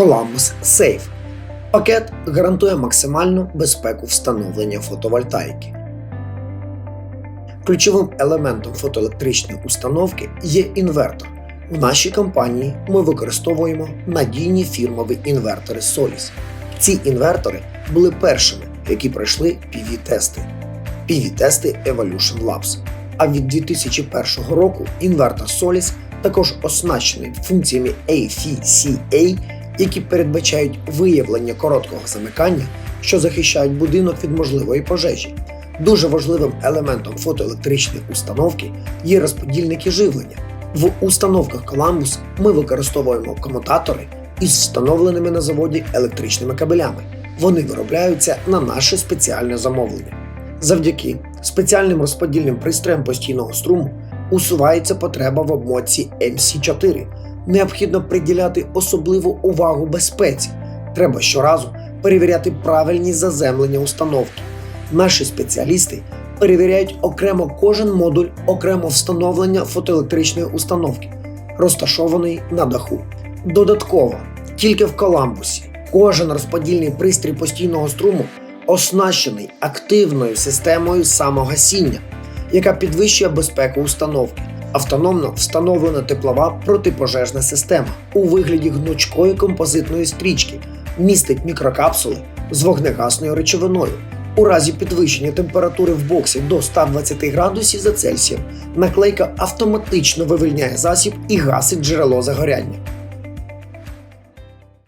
Columbus Safe. Пакет гарантує максимальну безпеку встановлення фотовольтаїки. Ключовим елементом фотоелектричної установки є інвертор. У нашій компанії ми використовуємо надійні фірмові інвертори Solis. Ці інвертори були першими, які пройшли PV-тести. PV-тести Evolution Labs. А від 2001 року інвертор Solis також оснащений функціями AFCA, які передбачають виявлення короткого замикання, що захищають будинок від можливої пожежі. Дуже важливим елементом фотоелектричної установки є розподільники живлення. В установках Columbus ми використовуємо комутатори із встановленими на заводі електричними кабелями. Вони виробляються на наше спеціальне замовлення. Завдяки спеціальним розподільним пристроям постійного струму усувається потреба в обмотці MC4. Необхідно приділяти особливу увагу безпеці. Треба щоразу перевіряти правильність заземлення установки. Наші спеціалісти перевіряють окремо кожен модуль окремо встановлення фотоелектричної установки, розташованої на даху. Додатково, тільки в Коламбусі кожен розподільний пристрій постійного струму оснащений активною системою самогасіння, яка підвищує безпеку установки. Автономно встановлена теплова протипожежна система у вигляді гнучкої композитної стрічки, містить мікрокапсули з вогнегасною речовиною. У разі підвищення температури в боксі до 120 градусів за Цельсієм наклейка автоматично вивільняє засіб і гасить джерело загоряння.